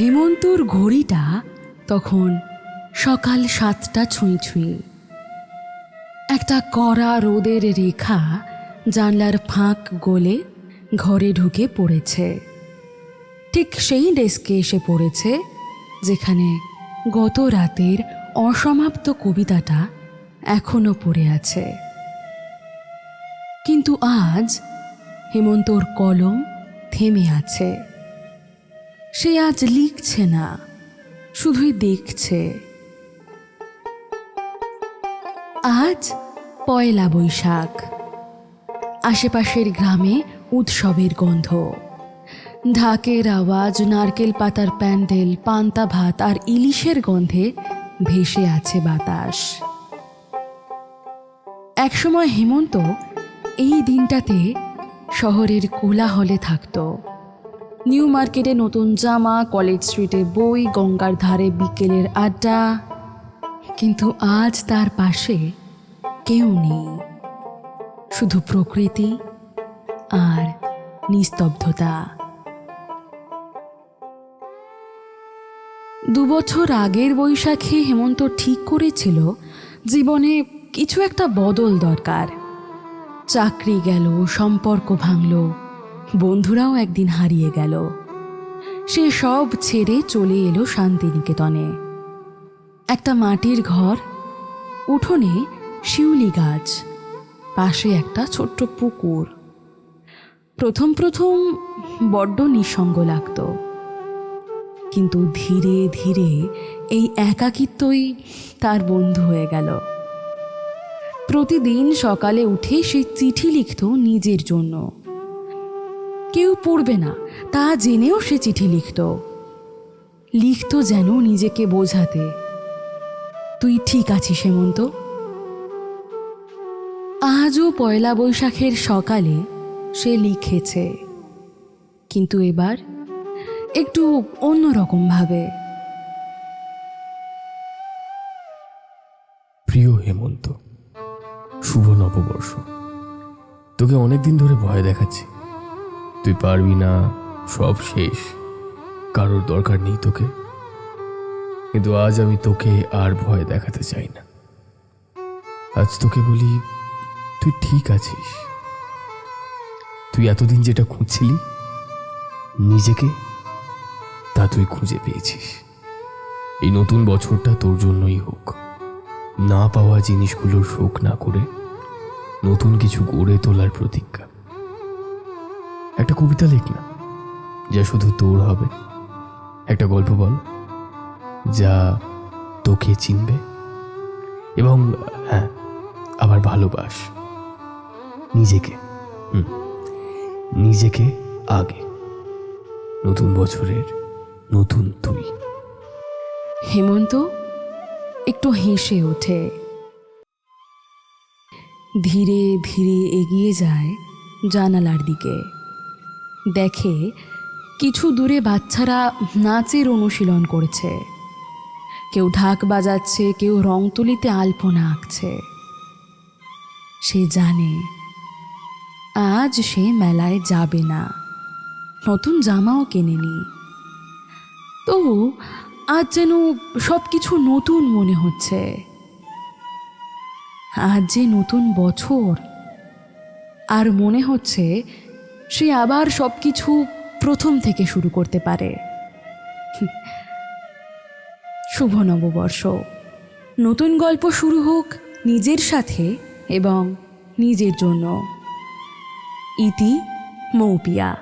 হেমন্তর ঘড়িটা তখন সকাল সাতটা ছুঁই ছুঁই। একটা কড়া রোদের রেখা জানলার ফাঁক গলে ঘরে ঢুকে পড়েছে। ঠিক সেই ডেস্কে এসে পড়েছে, যেখানে গত রাতের অসমাপ্ত কবিতাটা এখনও পড়ে আছে। কিন্তু আজ হেমন্তর কলম থেমে আছে। সে আজ লিখছে না, শুধুই দেখছে। আজ পয়লা বৈশাখ, আশেপাশের গ্রামে উৎসবের গন্ধ। ঢাকের আওয়াজ, নারকেল পাতার প্যান্ডেল, পান্তা ভাত আর ইলিশের গন্ধে ভেসে আছে বাতাস। একসময় হেমন্ত এই দিনটাতে শহরের কোলাহলে থাকতো। নিউ মার্কেটে নতুন জামা কলেজ স্ট্রিটে বই, গঙ্গার ধারে বিকেলের আড্ডা। কিন্তু আজ তার পাশে কেউ নেই। শুধু প্রকৃতি আর নিস্তব্ধতা। দুবছর আগের বৈশাখে হেমন্ত ঠিক করেছিল জীবনে কিছু একটা বদল দরকার। চাকরি গেল, সম্পর্ক ভাঙল বন্ধুরাও একদিন হারিয়ে গেল। সে সব ছেড়ে চলে এলো শান্তিনিকেতনে। একটা মাটির ঘর, উঠোনে শিউলি গাছ, পাশে একটা ছোট্ট পুকুর। প্রথম প্রথম বড্ড নিঃসঙ্গ লাগতো। কিন্তু ধীরে ধীরে এই একাকিত্বই তার বন্ধু হয়ে গেল। প্রতিদিন সকালে উঠে সে চিঠি লিখত নিজের জন্য। কেউ পড়বে না, তা জেনেও সে চিঠি লিখত। লিখত যেন নিজেকে বোঝাতে। তুই ঠিক আছিস হেমন্ত? আজও পয়লা বৈশাখের সকালে সে লিখেছে। কিন্তু এবার একটু অন্যরকম ভাবে। প্রিয় হেমন্ত, শুভ নববর্ষ। তোকে অনেকদিন ধরে ভয় দেখাচ্ছি। তুই পারবি না, সব শেষ। কারোর দরকার নেই তোকে। কিন্তু আজ আমি তোকে আর ভয় দেখাতে চাই না। আজ তোকে বলি, তুই ঠিক আছিস। তুই এতদিন যেটা খুঁজছিলি, নিজেকে, তা তুই খুঁজে পেয়েছিস। এই নতুন বছরটা তোর জন্যই হোক। না পাওয়া জিনিসগুলোর শোক না করে, নতুন কিছু গড়ে তোলার প্রতিজ্ঞা। কবিতা লেখ না। যা শুধু তোর হবে। একটা গল্প বল যা তোকে চিনবে এবং হ্যাঁ আবার ভালোবাস নিজেকে। হুম নিজেকে আগে নতুন বছরের নতুন তুই হেমন্ত একটু হেসে ওঠে। ধীরে ধীরে এগিয়ে যায় জানালার দিকে। দেখে কিছু দূরে বাচ্চারা নাচের অনুশীলন করছে। কেউ ঢাক বাজাচ্ছে, কেউ রং তুলিতে আলপনা আঁকছে। সে জানে, আজ সে মেলায় যাবে না। নতুন জামাও কেনেনি। তবু আজ যেন সব কিছু নতুন মনে হচ্ছে। আজ যে নতুন বছর, আর মনে হচ্ছে সে আবার সব কিছু প্রথম থেকে শুরু করতে পারে। শুভ নববর্ষ। নতুন গল্প শুরু হোক নিজের সাথে এবং নিজের জন্য। ইতি মৌপিয়া।